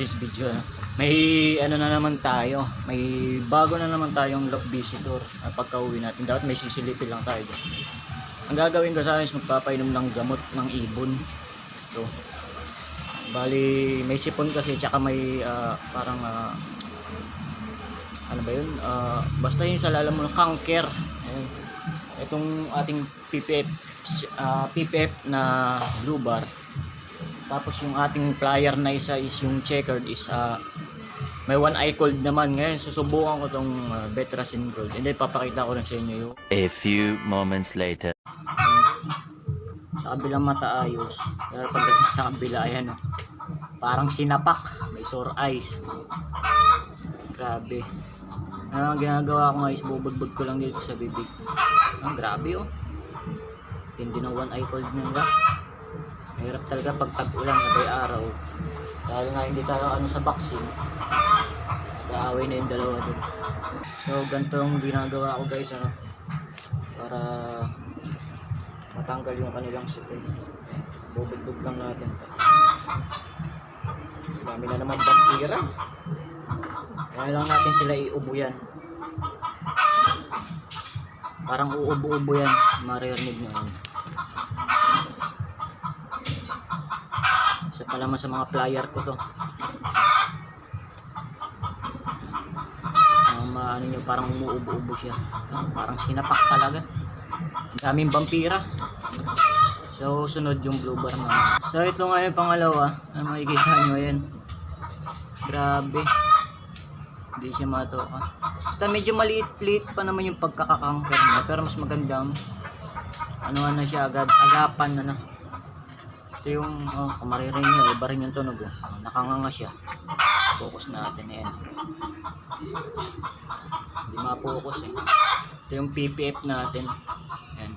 this video. Ano? May ano na naman tayo. May bago na naman tayong lock visitor at pagka uwi natin. Dapat may sisilipin lang tayo. dyan. Ang gagawin ko sana is magpapainom ng gamot ng ibon. Ito. Bali, may sipon kasi tsaka may ah, parang ah, ano ba yun? Ah, basta yun sa lalam mo ng cancer. Ayan. Itong ating PPF ah, PPF na blue bar. Tapos yung ating plier na isa is yung checkered is ah, may one eye cold naman. Ngayon susubukan ko tong uh, Betracin Gold. And then papakita ko lang sa inyo yung A few moments later. sa kabilang mata ayos. Pero pagdating sa kabila, ayan o. Parang sinapak. May sore eyes. Grabe. Ano ang ginagawa ko nga is bubudbud ko lang dito sa bibig. Ang grabe oh. Tindi ng one eye cold nila. Mahirap talaga pag tag-ulan na bay araw. Dahil nga hindi tayo ano sa vaccine. Kaaway na yung dalawa dun. So ganito ginagawa ko guys ano. Para matanggal yung kanilang sipon. Bubudbud lang natin. Dami na naman vampira. Kaya lang natin sila iubo yan. Parang uubo-ubo yan. Maririnig nyo yan. Naman sa mga flyer ko to. Ang maano nyo, parang umuubo-ubo siya. Parang sinapak talaga. Daming vampira. So, sunod yung blue bar naman. So, ito nga yung pangalawa. Ang makikita nyo, yan. Grabe. Hindi siya matoka. Basta medyo maliit-liit pa naman yung pagkakakangker niya. Pero mas magandang ano na siya agad, agapan na na. Ito yung, oh, kamaririn niya, iba rin yung tunog. Oh. Nakanganga siya. Focus natin, yan. Hindi ma-focus eh. Ito yung PPF natin. Yan.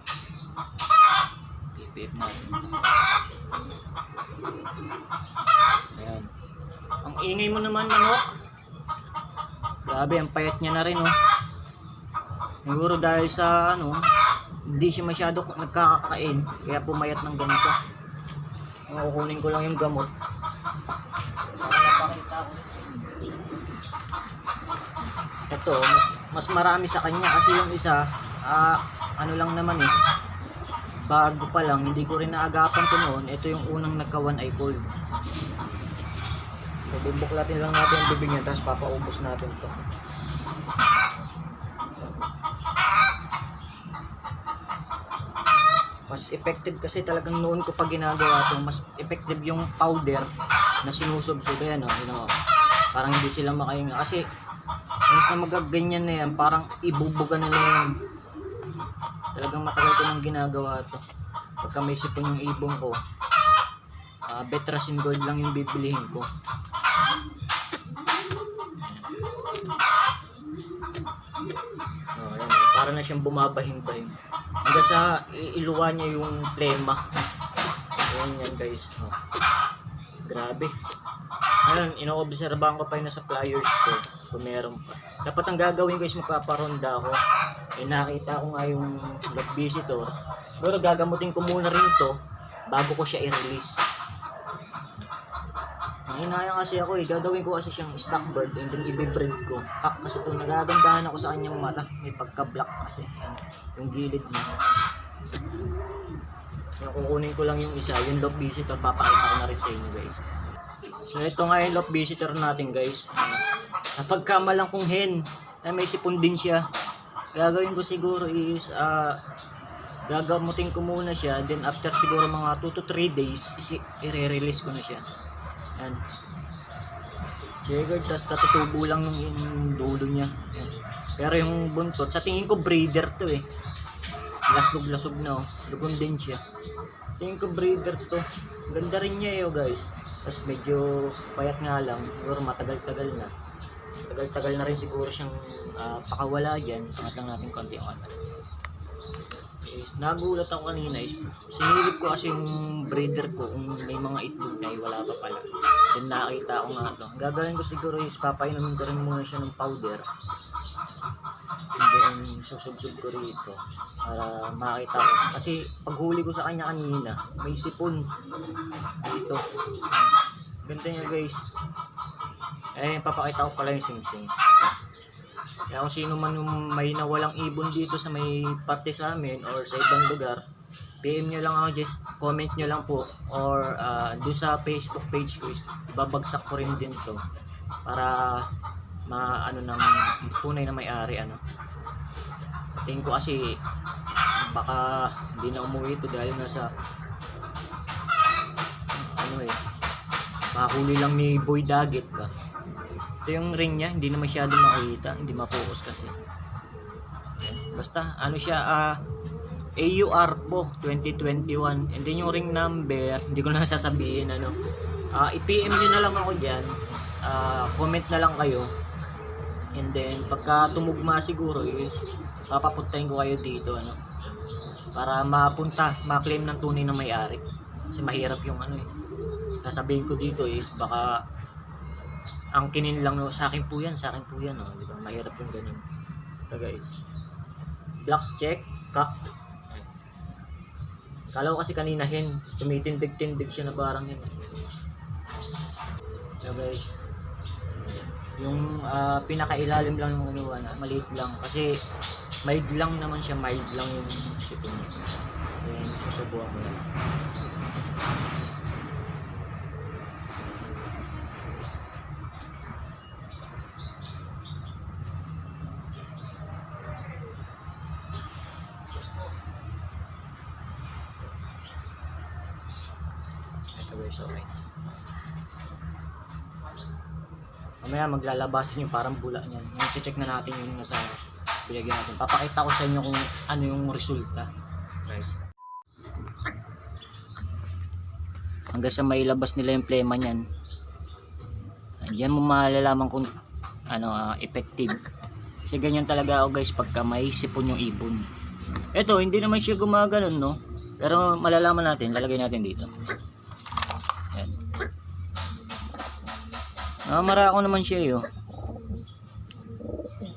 PPF natin. Ayan. Ang ingay mo naman, manok. Grabe, ang payat niya na rin, oh. Siguro dahil sa, ano, hindi siya masyado nagkakakain, kaya pumayat ng ganito. Kukunin ko lang yung gamot. Ito, mas, mas marami sa kanya kasi yung isa, ah, ano lang naman eh, bago pa lang, hindi ko rin naagapan ko noon, ito yung unang nagka one eye cold. So, bubuklatin lang natin ang bibig niya, tapos papaubos natin to. Mas effective kasi talagang noon ko pa ginagawa to, mas effective yung powder na sinusubsog. Ayan o, you know, parang hindi sila makahinga. Kasi, once na magaganyan na yan, parang ibubuga na yan. Talagang matagal ko nang ginagawa to. Pagka may sipon yung ibong ko, uh, Betracin Gold lang yung bibilihin ko. Oh, ayan, para na siyang bumabahin-bahin. Hanggang sa iiluwa niya yung plema. Ayan yan guys. Oh. Grabe. Ngayon, inoobserbahan ko pa yung nasa flyers ko. Kung meron pa. Dapat ang gagawin is magpaparonda ako. Eh nakita ko nga yung log visitor. Pero gagamutin ko muna rin to bago ko siya i-release. Ang inaya kasi ako eh, gagawin ko kasi siyang stock bird and then i-breed ko. Kak kasi ito, nagagandahan ako sa kanyang mata. May pagka-black kasi. Yan, yung gilid niya. Yung kukunin ko lang yung isa, yung love visitor, papakita ko na rin sa inyo guys. So ito nga yung love visitor natin guys. Napagkamalang kong hen, ay may sipon din siya. Gagawin ko siguro is, ah, gagamutin ko muna siya, then after siguro mga 2 to 3 days, i-release ko na siya. Yan. Jagger, tapos katutubo lang yung, yung dulo niya. Pero yung buntot, sa tingin ko breeder to eh. Lasog-lasog na oh. Lugon din siya. Tingin ko breeder to. Ganda rin niya eh oh guys. Tapos medyo payat nga lang. Siguro matagal-tagal na. Tagal-tagal na rin siguro siyang ah, pakawala dyan. Angat lang natin konti ang angat. Is, nagulat ako kanina is sinilip ko kasi yung breeder ko kung may mga itlog na eh, wala pa pala. Then nakita ko nga to. Ang Gagawin ko siguro is papainumin ko rin muna siya ng powder. And then susubsub ko rito para makita ko. Kasi paghuli ko sa kanya kanina, may sipon dito. Ganda niya guys. Eh, papakita ko pala yung sing-sing. Kaya kung sino man yung may nawalang ibon dito sa may parte sa amin or sa ibang lugar, PM nyo lang ako, just comment nyo lang po or uh, do sa Facebook page ko is babagsak ko rin din to para ma ano ng tunay na may-ari ano. Tingin ko kasi baka hindi na umuwi ito dahil nga sa ano eh mahuli lang ni Boy Daggett ba ito yung ring niya hindi na masyado makita hindi mapokus kasi. Basta ano siya ah AUR po 2021 and then yung ring number hindi ko na sasabihin ano. Ah i-PM nyo na lang ako dyan. Ah, comment na lang kayo. And then pagka tumugma siguro is papapuntahin ko kayo dito ano. Para mapunta, ma-claim ng tunay na may-ari. Kasi mahirap yung ano eh. Sasabihin ko dito is baka ang kinin lang no, sa akin po yan, sa akin po yan, oh, di ba? Mahirap yung ganun. Ito guys. Black check. Ayan. Kala ko kasi kanina hen, tumitindig-tindig siya na parang yun. Ito guys. Yung ah, pinakailalim lang yung ano, ano, maliit lang. Kasi mild lang naman siya, mild lang yung sipin niya. Then, susubukan mo lang. Guys, okay. Mamaya maglalabasan yung parang bula niyan. Yung check na natin yung nasa pinagyan natin. Papakita ko sa inyo kung ano yung resulta. Guys. Hanggang sa mailabas nila yung plema niyan. Diyan mo malalaman kung ano ah, effective. Kasi ganyan talaga ako guys pagka may sipon yung ibon. Ito, hindi naman siya gumaganon no. Pero malalaman natin, lalagay natin dito. Namamara ako naman siya eh, oh.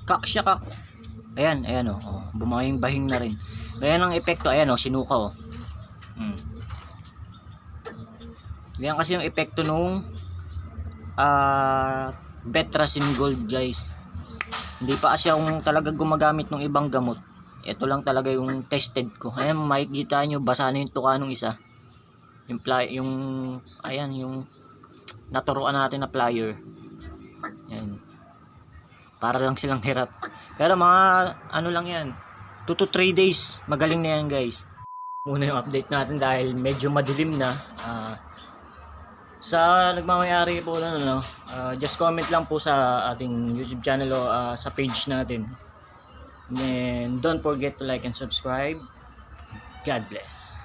Kak siya kak. Ayan, ayan oh. oh bumaying bahing na rin. Ayan ang epekto, ayan oh, sinuka oh. Hmm. Yan kasi yung epekto nung ah Betrasin Gold guys. Hindi pa kasi akong talaga gumagamit ng ibang gamot. Ito lang talaga yung tested ko. Ayan, makikita nyo, basa na yung tuka nung isa. Yung, ply, yung, ayan, yung naturuan natin na plier. Yan. Para lang silang hirap. Pero mga, ano lang yan, 2 to 3 days, magaling na yan guys. Muna yung update natin dahil medyo madilim na. Ah, sa nagmamayari po lang ano, ah, just comment lang po sa ating YouTube channel o ah, sa page natin. And don't forget to like and subscribe. God bless.